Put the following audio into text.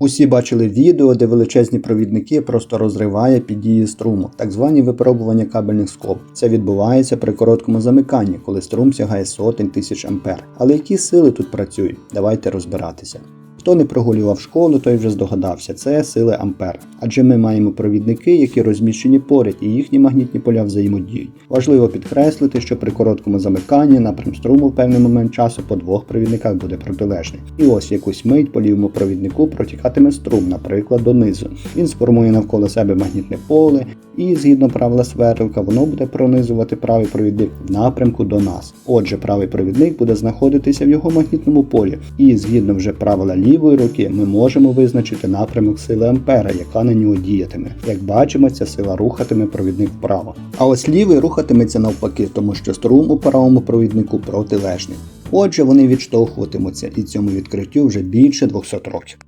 Усі бачили відео, де величезні провідники просто розриває під дії струму, так звані випробування кабельних скоб. Це відбувається при короткому замиканні, коли струм сягає сотень тисяч ампер. Але які сили тут працюють? Давайте розбиратися. Хто не прогулював школу, той вже здогадався, це сили ампер. Адже ми маємо провідники, які розміщені поряд, і їхні магнітні поля взаємодіють. Важливо підкреслити, що при короткому замиканні напрям струму в певний момент часу по двох провідниках буде протилежний. І ось якусь мить по лівому провіднику протікатиме струм, наприклад, донизу. Він сформує навколо себе магнітне поле, і згідно правила Сверлка, воно буде пронизувати правий провідник в напрямку до нас. Отже, правий провідник буде знаходитися в його магнітному полі, і згідно вже правила лівої руки, ми можемо визначити напрямок сили ампера, яка на нього діятиме. Як бачимо, ця сила рухатиме провідник вправо. А ось лівий рухатиметься навпаки, тому що струм у правому провіднику протилежний. Отже, вони відштовхуватимуться, і цьому відкриттю вже більше 200 років.